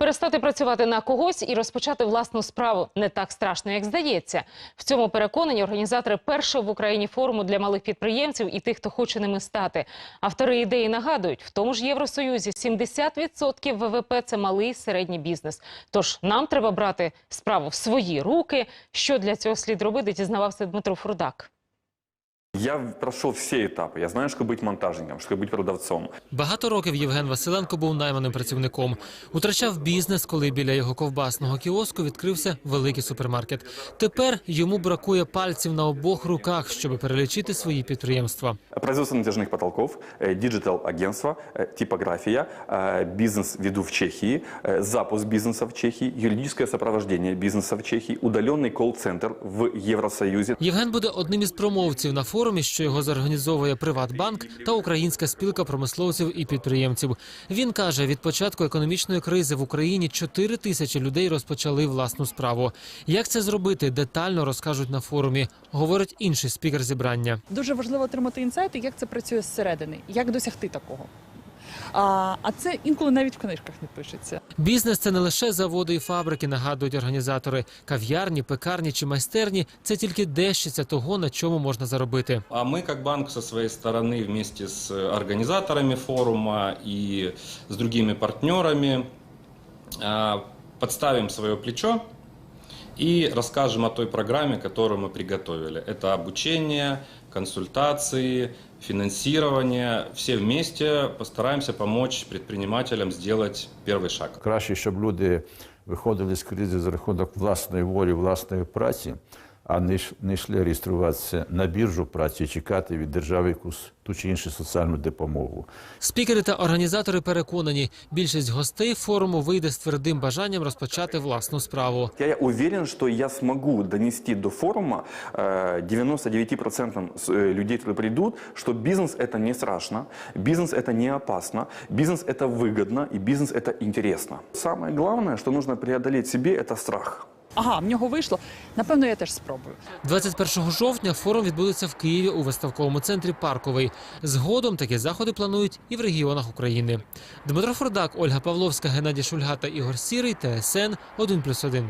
Перестати працювати на когось і розпочати власну справу не так страшно, як здається. В цьому переконані організатори першого в Україні форуму для малих підприємців і тих, хто хоче ними стати. Автори ідеї нагадують, в тому ж Євросоюзі 70% ВВП – це малий і середній бізнес. Тож нам треба брати справу в свої руки. Що для цього слід робити, дізнавався Дмитро Фурдак. Я прошел все этапы. Я знаю, что быть монтажником, что быть продавцом. Багато років Євген Василенко був найманим працівником. Утрачав бізнес, коли біля його ковбасного кіоску відкрився великий супермаркет. Тепер йому бракує пальців на обох руках, щоб перелічити свої підприємства. Производство натяжных потолков, э, диджитал-агентство, э, типография, э, бизнес веду в Чехии, э, запуск бизнеса в Чехии, юридическое сопровождение бизнеса в Чехии, удаленный колл-центр в Евросоюзе. Євген буде одним із промовців на форумі, що його зорганізовує Приватбанк та Українська спілка промисловців і підприємців. Він каже, від початку економічної кризи в Україні 4 тисячі людей розпочали власну справу. Як це зробити, детально розкажуть на форумі, говорить інший спікер зібрання. Дуже важливо отримати інсайти, як це працює зсередини, як досягти такого. А, а це інколи навіть в книжках не пишеться. Бізнес це не лише заводи і фабрики, нагадують організатори. Кав'ярні, пекарні чи майстерні це тільки дещиця того, на чому можна заробити. А ми, как банк, з своєї сторони в вместе з організаторами форуму і з іншими партнерами підставимо своє плечо и расскажем о той программе, которую мы приготовили. Это обучение, консультации, финансирование. Все вместе постараемся помочь предпринимателям сделать первый шаг. Краще, щоб люди виходили з кризи за рахунок власної волі, власної праці, а не йш- не йшли реєструватися на біржу праці і чекати від держави якусь ту чи іншу соціальну допомогу. Спікери та організатори переконані, більшість гостей форуму вийде з твердим бажанням розпочати власну справу. Я уверен, что я смогу донести до форума э, 99% с- э, людей, которые придут, что бизнес это не страшно, бизнес это не опасно, бизнес это выгодно и бизнес это интересно. Самое главное, что нужно преодолеть в себе, это страх. Ага, в нього вийшло. Напевно, я теж спробую. 21 жовтня форум відбудеться в Києві у виставковому центрі Парковий. Згодом такі заходи планують і в регіонах України. Дмитро Фордак, Ольга Павловська, Геннадій Шульга та Ігор Сірий, ТСН 1+,1.